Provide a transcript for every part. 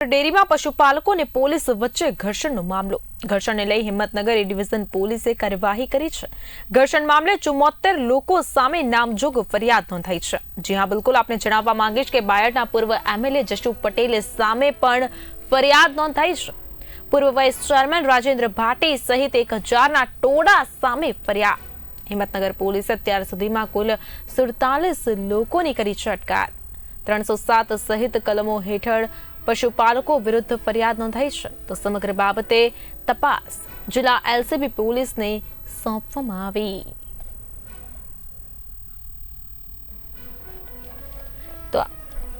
ડેરીમાં પશુપાલકો અને પોલીસ વચ્ચે ઘર્ષણનો મામલો. ઘર્ષણને લઈ હિંમતનગર એ ડિવિઝન પોલીસે કાર્યવાહી કરી છે. ઘર્ષણ મામલે ચુમ્મોતેર લોકો સામે નામજોગ ફરિયાદ નોંધાઈ છે. જી હા, બિલકુલ આપણે જણાવવા માંગીશ કે બાયડના પૂર્વ એમએલએ જશુ પટેલ સામે પણ ફરિયાદ નોંધાઈ છે. પૂર્વ વાઇસ ચેરમેન રાજેન્દ્ર ભાટી સહિત એક હજારના ટોળા સામે ફરિયાદ હિંમતનગર પોલીસે અત્યાર સુધીમાં કુલ સુડતાલીસ લોકોની કરી છે અટકાયત. ત્રણસો સાત સહિત કલમો હેઠળ પશુપાલકો વિરુદ્ધ ફરિયાદ નોંધાઈ છે તો સમગ્ર બાબતે તપાસ જિલ્લા એલસીબી પોલીસને સોંપવામાં આવી.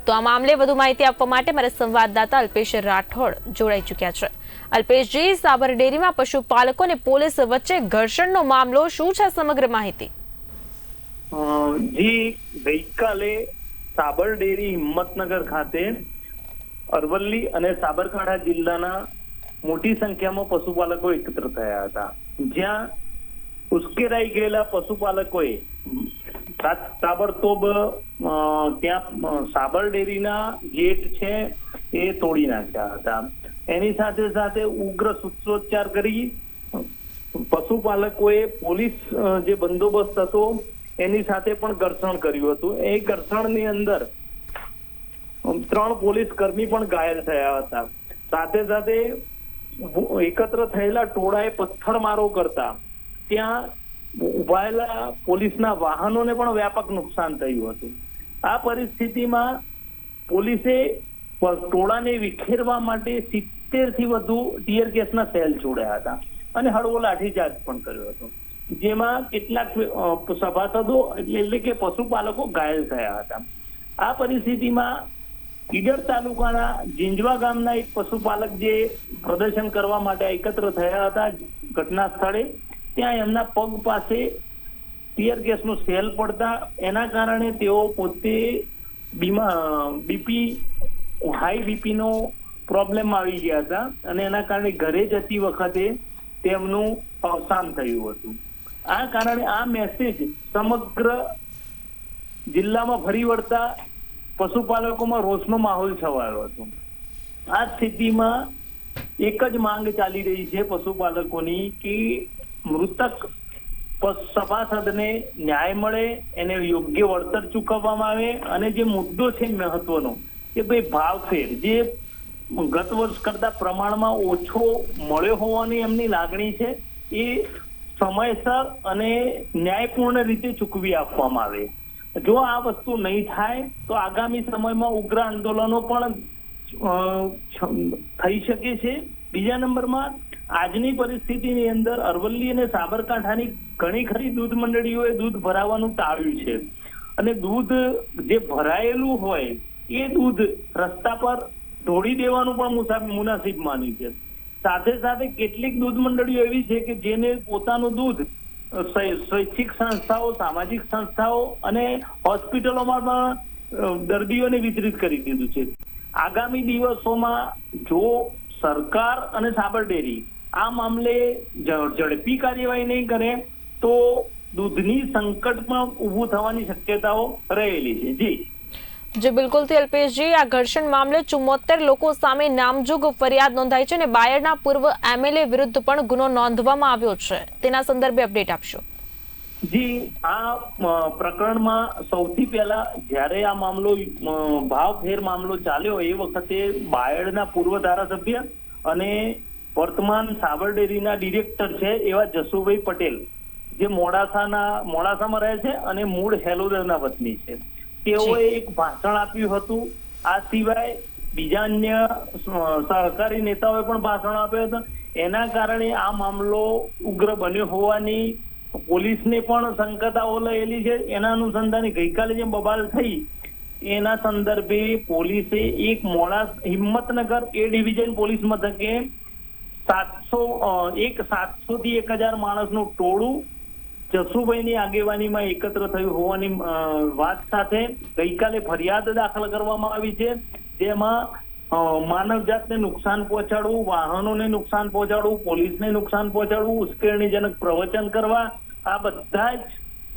તો આ મામલે વધુ માહિતી આપવા માટે મારા સંવાદદાતા અલ્પેશ રાઠોડ જોડાઈ ચૂક્યા છે. અલ્પેશજી, સાબર ડેરીમાં પશુપાલકો અને પોલીસ વચ્ચે ઘર્ષણનો મામલો શું છે સમગ્ર માહિતી? જી, ગઈકાલે સાબર ડેરી હિંમતનગર ખાતે અરવલ્લી અને સાબરકાંઠા જિલ્લાના મોટી સંખ્યામાં પશુપાલકો એકત્ર થયા હતા. જ્યાં ઉશ્કેરાઈ ગયેલા પશુપાલકોએ તાબડતોબ ત્યાં સાબર ડેરીના ગેટ છે એ તોડી નાખ્યા હતા. એની સાથે સાથે ઉગ્ર સૂત્રોચ્ચાર કરી પશુપાલકોએ પોલીસ જે બંદોબસ્ત હતો એની સાથે પણ ઘર્ષણ કર્યું હતું. એ ઘર્ષણની અંદર ત્રણ પોલીસ કર્મી પણ ઘાયલ થયા હતા. સાથે સાથે એકત્ર થયેલા ટોળાએ પથ્થરમારો કરતા ત્યાં ઉભાયેલા પોલીસના વાહનોને પણ વ્યાપક નુકસાન થયું હતું. આ પરિસ્થિતિમાં પોલીસે ટોળાને વિખેરવા માટે સિત્તેરથી વધુ ટીયર ગેસના સેલ છોડ્યા હતા અને હળવો લાઠીચાર્જ પણ કર્યો હતો. જેમાં કેટલાક સભાસદો એટલે કે પશુપાલકો ઘાયલ થયા હતા. આ પરિસ્થિતિમાં ઈડર તાલુકાના જીંજવા ગામના એક પશુપાલક જે પ્રદર્શન કરવા માટે એકત્ર થયા હતા ઘટના સ્થળે, ત્યાં એમના પગ પાસે ટીયર ગેસનું સેલ પડતા, એના કારણે તેઓ પોતે બીપી, હાઈ બીપી નો પ્રોબ્લેમ આવી ગયા હતા અને એના કારણે ઘરે જતી વખતે તેમનું અવસાન થયું હતું. આ કારણે આ મેસેજ સમગ્ર જિલ્લામાં ફરી વળતા પશુપાલકોમાં રોષનો માહોલ છવાયો હતો. આ સ્થિતિમાં એક જ માંગ ચાલી રહી છે પશુપાલકોની કે મૃતક સભાસદને ન્યાય મળે, એને યોગ્ય વળતર ચૂકવવામાં આવે અને જે મુદ્દો છે મહત્વનો કે ભાઈ ભાવફેર જે ગત વર્ષ કરતા પ્રમાણમાં ઓછો મળ્યો હોવાની એમની લાગણી છે, એ સમયસર અને ન્યાયપૂર્ણ રીતે ચૂકવી આપવામાં આવે. જો આ વસ્તુ નહીં થાય, તો આગામી સમયમાં ઉગ્ર આંદોલનો પણ થઈ શકે છે. બીજા નંબરમાં, આજની પરિસ્થિતિની અંદર અરવલ્લી અને સાબરકાંઠાની ઘણી ખરી દૂધ મંડળીઓએ દૂધ ભરાવાનું ટાળ્યું છે. અને દૂધ જે ભરાયેલું હોય, એ દૂધ રસ્તા પર ઢોળી દેવાનું પણ મુસાફર મુનાસિબ માન્યું છે. સાથે સાથે કેટલીક દૂધ મંડળીઓ એવી છે કે જેને પોતાનું દૂધ સ્વૈચ્છિક સંસ્થાઓ, સામાજિક સંસ્થાઓ અને હોસ્પિટલોમાં પણ દર્દીઓને વિતરિત કરી દીધું છે. આગામી દિવસોમાં જો સરકાર અને સાબર ડેરી આ મામલે ઝડપી કાર્યવાહી નહીં કરે, તો દૂધની સંકટ પણ ઊભું થવાની શક્યતાઓ રહેલી છે. જી. જી બિલકુલથી અલ્પેશજી, આ ઘર્ષણ મામલે ચુમ્મોતેર લોકો સામે નામજોગ ફરિયાદ નોંધાઈ છે અને બાયડના પૂર્વ એમએલએ વિરુદ્ધ પણ ગુનો નોંધવામાં આવ્યો છે. તેના સંદર્ભે અપડેટ આપશો. જી, આ પ્રકરણમાં સૌથી પહેલા જ્યારે આ મામલો ભાવફેર મામલો ચાલ્યો, એ વખતે બાયડના પૂર્વ ધારાસભ્ય અને વર્તમાન સાબર ડેરીના ડિરેક્ટર છે, એવા જસુભાઈ પટેલ, જે મોડાસાના, મોડાસામાં રહે છે અને મૂળ હેલોદરના વતની છે. તેઓએ એક ભાષણ આપ્યું હતું. આ સિવાય બીજા અન્ય સહકારી નેતાઓએ પણ ભાષણ આપ્યું હતું. એના કારણે આ મામલો ઉગ્ર બન્યો હોવાની પોલીસને પણ શંકતાઓ લયેલી છે. એના અનુસંધાને ગઈકાલે જે બબાલ થઈ, એના સંદર્ભે પોલીસે એક મોડા હિંમતનગર એ ડિવિઝન પોલીસ મથકે સાતસો એક સાતસો થી એક હજાર માણસનું ટોળું જસુભાઈની આગેવાનીમાં એકત્ર થયું હોવાની વાત સાથે ગઈકાલે ફરિયાદ દાખલ કરવામાં આવી છે. જેમાં માનવજાતને નુકસાન પહોંચાડવું, વાહનોને નુકસાન પહોંચાડવું, પોલીસને નુકસાન પહોંચાડવું, ઉશ્કેરણીજનક પ્રવચન કરવા, આ બધા જ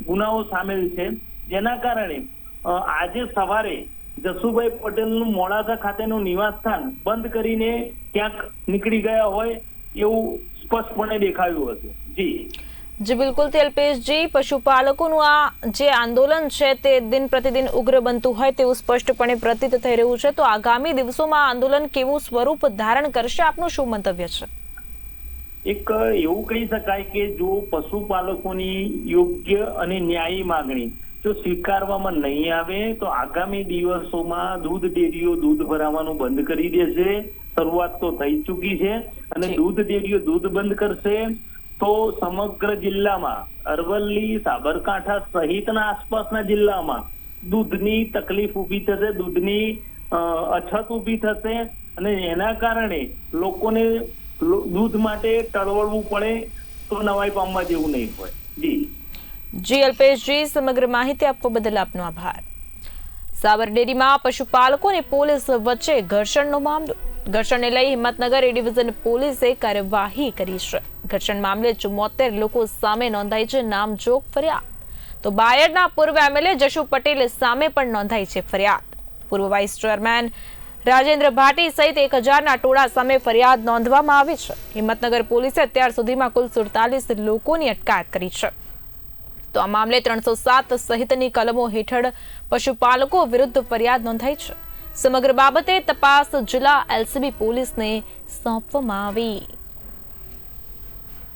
ગુનાઓ સામેલ છે. જેના કારણે આજે સવારે જસુભાઈ પટેલનું મોડાસા ખાતેનું નિવાસસ્થાન બંધ કરીને ક્યાંક નીકળી ગયા હોય એવું સ્પષ્ટપણે દેખાયું હતું. જી. જી બિલકુલ તેલપેશજી પશુપાલકોનું આ જે આંદોલન છે તે દિન પ્રતિદિન ઉગ્ર બનતું હોય તેવું સ્પષ્ટપણે પ્રતીત થઈ રહ્યું છે. તો આગામી દિવસોમાં આંદોલન કેવું સ્વરૂપ ધારણ કરશે? આપનું શું મંતવ્ય છે? એક એવું કહી શકાય કે જો પશુપાલકોની યોગ્ય અને ન્યાયી માંગણી જો સ્વીકારવામાં નહીં આવે તો આગામી દિવસોમાં દૂધ ડેરીઓ દૂધ ભરાવાનું બંધ કરી દેશે. શરૂઆત તો થઈ ચૂકી છે અને દૂધ ડેરીઓ દૂધ બંધ કરશે. તો સમગ્ર જિલ્લામાં, અરવલ્લી, સાબરકાંઠા સહિતના આસપાસના જિલ્લામાં દૂધની તકલીફ ઊભી થશે, દૂધની અછત ઊભી થશે અને એના કારણે લોકોને દૂધ માટે ટળવળવું પડે તો નવાઈ પામવા જેવું નહીં હોય. જી. જી, અલ્પેશજી, સમગ્ર માહિતી આપવા બદલ આપનો આભાર. સાબરડેરીમાં પશુપાલકો અને પોલીસ વચ્ચે ઘર્ષણનો મામલો ઘર્ષણને લઈ હિંમતનગર એ ડિવિઝન પોલીસે કાર્યવાહી કરી છે. ઘર્ષણ મામલે ચુમ્મોતેર લોકો સામે નોંધાઈ છે. નામજોગ ફરિયાદ. તો બાયડના પૂર્વ એમએલએ જશુ પટેલ સામે પણ નોંધાઈ છે ફરિયાદ. પૂર્વ વાઇસ ચેરમેન રાજેન્દ્ર ભાટી સહિત એક હજારના ટોળા સામે ફરિયાદ નોંધવામાં આવી છે. હિંમતનગર પોલીસે અત્યાર સુધીમાં કુલ સુડતાલીસ લોકોની અટકાયત કરી છે. તો આ મામલે ત્રણસો સાત સહિતની કલમો હેઠળ પશુપાલકો વિરુદ્ધ ફરિયાદ નોંધાઈ છે. સમગ્ર બાબતે તપાસ જિલ્લા એલસીબી પોલીસને સોંપવામાં આવી